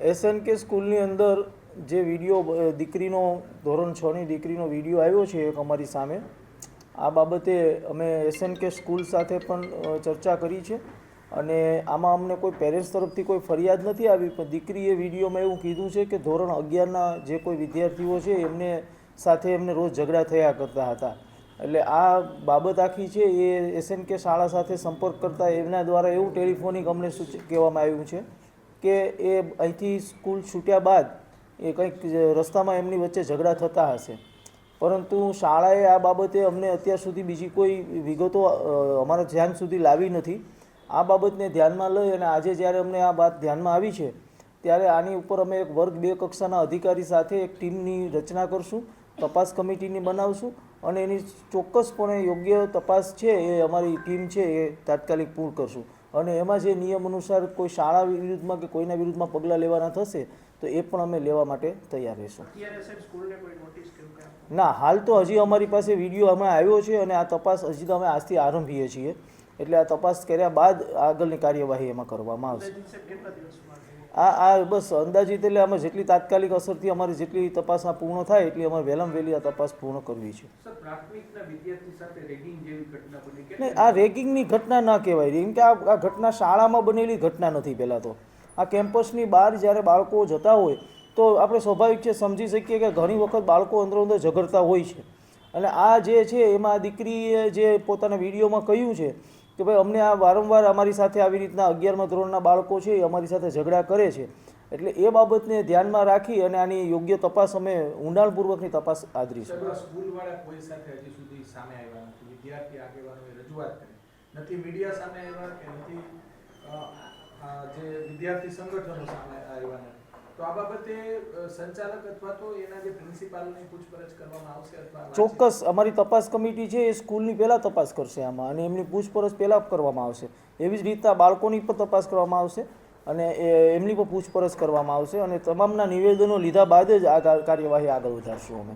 SNK સ્કૂલની અંદર જે વીડિયો દીકરીનો, ધોરણ છની દીકરીનો વીડિયો આવ્યો છે એક અમારી સામે, આ બાબતે અમે એસએનકે સ્કૂલ સાથે પણ ચર્ચા કરી છે. અને આમાં અમને કોઈ પેરેન્ટ્સ તરફથી કોઈ ફરિયાદ નથી આવી, પણ દીકરીએ વિડીયોમાં એવું કીધું છે કે ધોરણ અગિયારના જે કોઈ વિદ્યાર્થીઓ છે, એમને સાથે એમને રોજ ઝઘડા થયા કરતા હતા. એટલે આ બાબત આખી છે, એ એસએનકે શાળા સાથે સંપર્ક કરતા એમના દ્વારા એવું ટેલિફોનિક અમને સૂચ કહેવામાં આવ્યું છે. કે એ અહીંથી સ્કૂલ છૂટ્યા બાદ એ કંઈક રસ્તામાં એમની વચ્ચે ઝઘડા થતા હશે. પરંતુ શાળાએ આ બાબતે અમને અત્યાર સુધી બીજી કોઈ વિગતો અમારા ધ્યાન સુધી લાવી નથી. આ બાબતને ધ્યાનમાં લઈ અને આજે જ્યારે અમને આ વાત ધ્યાનમાં આવી છે, ત્યારે આની ઉપર અમે એક વર્ગ બે કક્ષાના અધિકારી સાથે એક ટીમની રચના કરશું, તપાસ કમિટીની બનાવશું અને એની ચોક્કસપણે યોગ્ય તપાસ છે એ અમારી ટીમ છે એ તાત્કાલિક પૂર્ણ કરશું. અને એમાં જે નિયમ અનુસાર કોઈ શાળા વિરુદ્ધમાં કે કોઈના વિરુદ્ધમાં પગલાં લેવાના થશે તો એ પણ અમે લેવા માટે તૈયાર રહીશું? ના હાલ તો હજી અમારી પાસે વીડિયો હમણાં આવ્યો છે અને આ તપાસ હજી તો અમે આજથી આરંભીએ છીએ એટલે આ તપાસ કર્યા બાદ આગળની કાર્યવાહી એમાં કરવામાં આવશે? આ આ બસ અંદાજિત એટલે અમે જેટલી તાત્કાલિક અસરથી અમારી જેટલી તપાસ આ પૂર્ણ થાય એટલી અમારે વહેલામાં વહેલી આ તપાસ પૂર્ણ કરવી છે. નહીં આ રેગિંગની ઘટના ના કહેવાય. કેમ કે આ આ ઘટના શાળામાં બનેલી ઘટના નથી પહેલાં તો. આ કેમ્પસની બહાર જ્યારે બાળકો જતા હોય તો આપણે સ્વાભાવિક છે સમજી શકીએ કે ઘણી વખત બાળકો અંદરો અંદર ઝઘડતા હોય છે. અને આ જે છે એમાં દીકરીએ જે પોતાના વિડીયોમાં કહ્યું છે કે ભાઈ, અમને આ વારંવાર અમારી સાથે આવી રીતના અગિયારમા ધોરણના બાળકો છે, એ અમારી સાથે ઝઘડા કરે છે. એટલે એ બાબતને ધ્યાનમાં રાખી અને આની યોગ્ય તપાસ અમે ઊંડાણપૂર્વકની તપાસ આદરી નથી. મીડિયા સામે આવ્યા કે નથી જે વિદ્યાર્થી સંગઠનો સામે આવ્યા ચોક્કસ. અમારી તપાસ કમિટી છે, એ સ્કૂલની પહેલાં તપાસ કરશે આમાં અને એમની પૂછપરછ પહેલાં કરવામાં આવશે. એવી જ રીતના બાળકોની પણ તપાસ કરવામાં આવશે અને એમની પણ પૂછપરછ કરવામાં આવશે અને તમામના નિવેદનો લીધા બાદ જ આ કાર્યવાહી આગળ વધારશું અમે.